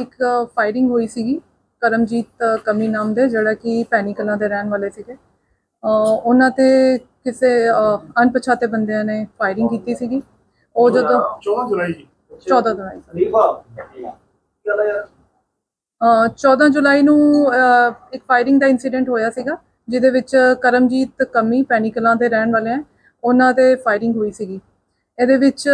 ਇੱਕ ਫਾਇਰਿੰਗ ਹੋਈ ਸੀਗੀ ਕਰਮਜੀਤ ਕਮੀ ਨਾਮ ਦੇ ਜਿਹੜਾ ਕਿ ਪੈਣੀ ਕਲਾਂ ਦੇ ਰਹਿਣ ਵਾਲੇ ਸੀਗੇ। ਉਹਨਾਂ ਤੇ ਕਿਸੇ ਅਣਪਛਾਤੇ ਬੰਦਿਆਂ ਨੇ ਫਾਇਰਿੰਗ ਕੀਤੀ ਸੀਗੀ। ਉਹ ਜਦੋਂ 14 ਜੁਲਾਈ ਜੀ। 14 ਜੁਲਾਈ। ਅ, 14 ਜੁਲਾਈ ਨੂੰ ਇੱਕ ਫਾਇਰਿੰਗ ਦਾ ਇਨਸੀਡੈਂਟ ਹੋਇਆ ਸੀਗਾ ਜਿਹਦੇ ਵਿੱਚ ਕਰਮਜੀਤ ਕਮੀ ਪੈਣੀ ਕਲਾਂ ਦੇ ਰਹਿਣ ਵਾਲੇ ਆ ਉਹਨਾਂ ਤੇ ਫਾਇਰਿੰਗ ਹੋਈ ਸੀਗੀ। ਇਹਦੇ ਵਿੱਚ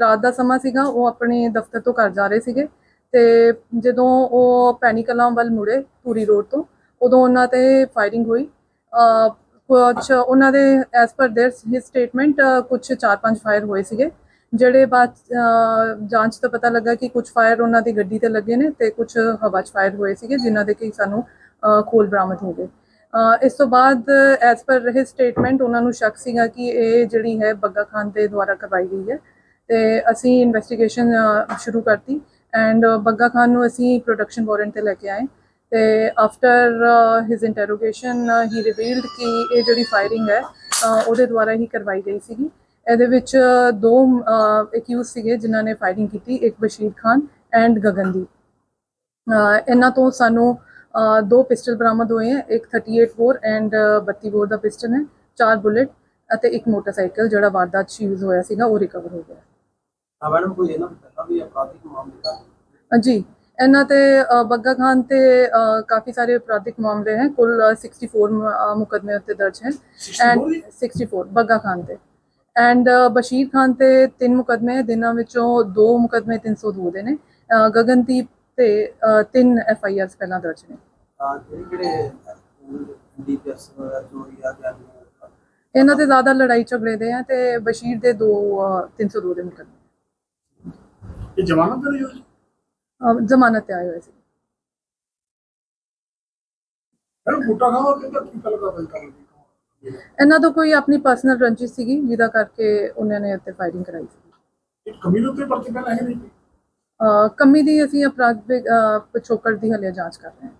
ਰਾਤ ਦਾ ਸਮਾਂ ਸੀਗਾ ਉਹ ਆਪਣੇ ਦਫ਼ਤਰ ਤੋਂ ਘਰ ਜਾ ਰਹੇ ਸੀਗੇ। ਤੇ ਜਦੋਂ ਉਹ ਪੈਣੀ ਕਲਾਂ ਵੱਲ ਮੁੜੇ ਪੂਰੀ ਰੋਡ ਤੋਂ ਉਦੋਂ ਉਹਨਾਂ ਤੇ ਫਾਇਰਿੰਗ ਹੋਈ ਅ, ਕੁਛ ਉਹਨਾਂ ਦੇ as per their his statement ਕੁਝ 4-5 ਫਾਇਰ ਹੋਏ ਸੀਗੇ ਜਿਹੜੇ ਬਾਅਦ ਅ, ਜਾਂਚ ਤੋਂ ਪਤਾ ਲੱਗਾ ਕਿ ਕੁਝ ਫਾਇਰ ਉਹਨਾਂ ਦੀ ਗੱਡੀ ਤੇ ਲੱਗੇ ਨੇ ਤੇ ਕੁਝ ਹਵਾ 'ਚ ਫਾਇਰ ਹੋਏ ਸੀਗੇ ਜਿਨ੍ਹਾਂ ਦੇ ਕਿ ਸਾਨੂੰ ਅ, ਖੋਲ ਬਰਾਮਦ ਹੋ ਗਏ ਅ, ਇਸ ਤੋਂ ਬਾਅਦ ਐਸ ਪਰ ਹਿਸ ਸਟੇਟਮੈਂਟ ਉਹਨਾਂ ਨੂੰ ਸ਼ੱਕ ਸੀਗਾ ਕਿ ਇਹ ਜਿਹੜੀ ਹੈ ਬੱਗਾ ਖਾਨ ਦੇ ਦੁਆਰਾ ਕਰਵਾਈ ਗਈ ਹੈ ਤੇ ਅਸੀਂ ਇਨਵੈਸਟੀਗੇਸ਼ਨ ਸ਼ੁਰੂ ਕਰਤੀ ਐਂਡ ਬੱਗਾ ਖਾਨ ਨੂੰ ਅਸੀਂ ਪ੍ਰੋਡਕਸ਼ਨ ਵਾਰੰਟ ਤੇ ਲੈ ਕੇ ਆਏ ਤੇ after his interrogation he revealed ਕਿ ਇਹ ਜਿਹੜੀ ਫਾਇਰਿੰਗ ਹੈ uh, ਉਹਦੇ ਦੁਆਰਾ ਹੀ ਕਰਵਾਈ ਗਈ ਸੀਗੀ। ਇਹਦੇ ਵਿੱਚ uh, ਦੋ uh, ਅਕਿਊਜ਼ ਸੀਗੇ ਜਿਨ੍ਹਾਂ ਨੇ ਫਾਇਰਿੰਗ ਕੀਤੀ, ਇੱਕ ਬਸ਼ੀਰ ਖਾਨ ਐਂਡ ਗਗਨਦੀਪ। ਇਹਨਾਂ ਤੋਂ ਸਾਨੂੰ ਦੋ ਪਿਸਟਲ ਬਰਾਮਦ ਹੋਏ ਹੈ, ਇੱਕ 38 ਬੋਰ ਐਂਡ 32 ਬੋਰ ਦਾ ਪਿਸਟਲ ਹੈ, ਚਾਰ ਬੁਲੇਟ ਅਤੇ ਇੱਕ ਮੋਟਰਸਾਈਕਲ ਜਿਹੜਾ ਵਾਰਦਾਤ 'ਚ ਯੂਜ਼ ਹੋਇਆ ਸੀਗਾ, ਉਹ ਰਿਕਵਰ ਹੋ ਗਿਆ। ਹਾਂ ਮੈਡਮ ਕੋਈ ਇਹਨਾਂ ਪਹਿਲਾਂ ਵੀ ਅਪਰਾਧਿਕ ਮਾਮਲੇ ਦਾ? ਅ, ਜੀ ਇਹਨਾਂ ਤੇ ਬੱਗਾ ਖਾਨ ਤੇ ਕਾਫੀ ਸਾਰੇ ਅਪਰਾਧਿਕ ਮਾਮਲੇ ਹਨ ਕੁੱਲ ਅ, 64 ਮ- ਅ, ਮੁਕੱਦਮੇ ਉੱਤੇ ਦਰਜ ਹਨ 64 ਐਂਡ ਜੀ? 64 ਬੱਗਾ ਖਾਨ ਤੇ। ਐਂਡ ਬਸ਼ੀਰ ਖਾਨ ਤੇ ਤਿੰਨ ਮੁਕੱਦਮੇ ਹੈ। ਜਿਨ੍ਹਾਂ ਵਿੱਚੋਂ ਦੋ ਮੁਕੱਦਮੇ 302 ਦੇ ਨੇ। ਗਗਨਦੀਪ ਤੇ ਤਿੰਨ ਐਫ ਆਈ ਆਰਸ ਪਹਿਲਾਂ ਦਰਜ ਨੇ। ਤਾਂ ਜਿਹੜੇ ਜਿਹੜੇ ਡੀਪੀਐਸ ਵਗੈਰਾ ਚੋਰੀ ਆ ਗਿਆ ਇਹਨਾਂ ਤੇ ਜ਼ਿਆਦਾ ਲੜਾਈ ਝਗੜੇ ਦੇ ਆ ਤੇ ਬਸ਼ੀਰ ਦੇ ਦੋ ਅ, 302 ਦੇ ਮੁਕੱਦਮੇ। ਇਹ ਜ਼ਮਾਨਤ ਤੇ ਨਹੀਂ ਹੋਈ ਅ, ਜ਼ਮਾਨਤ ਤੇ ਆਏ ਹੋਏ ਸੀ। ਮੈਡਮ ਬੂਟਾ ਖਾਵਾ ਕਿੰਨਾ ਕੀ ਗੱਲ ਕਰਦਾ ਕਰ ਇਹਨਾਂ ਤੋਂ ਕੋਈ ਆਪਣੀ ਪਰਸਨਲ ਰੰਜਿਸ਼ ਸੀਗੀ ਜਿਹਦਾ ਕਰਕੇ ਉਹਨਾਂ ਨੇ ਉੱਤੇ ਫਾਇਰਿੰਗ ਕਰਾਈ ਸੀ। ਇਹ ਕਮਿਊਨਿਟੀ ਉੱਤੇ ਪਰਚੇ ਪਹਿਲਾਂ ਹੈ ਨਹੀਂ ਅ, ਕਮੀ ਦੀ ਅਸੀਂ ਅਪਰਾਧ ਅ, ਪਿਛੋਕੜ ਦੀ ਹਲੇ ਜਾਂਚ ਕਰ ਰਹੇ ਹਾਂ।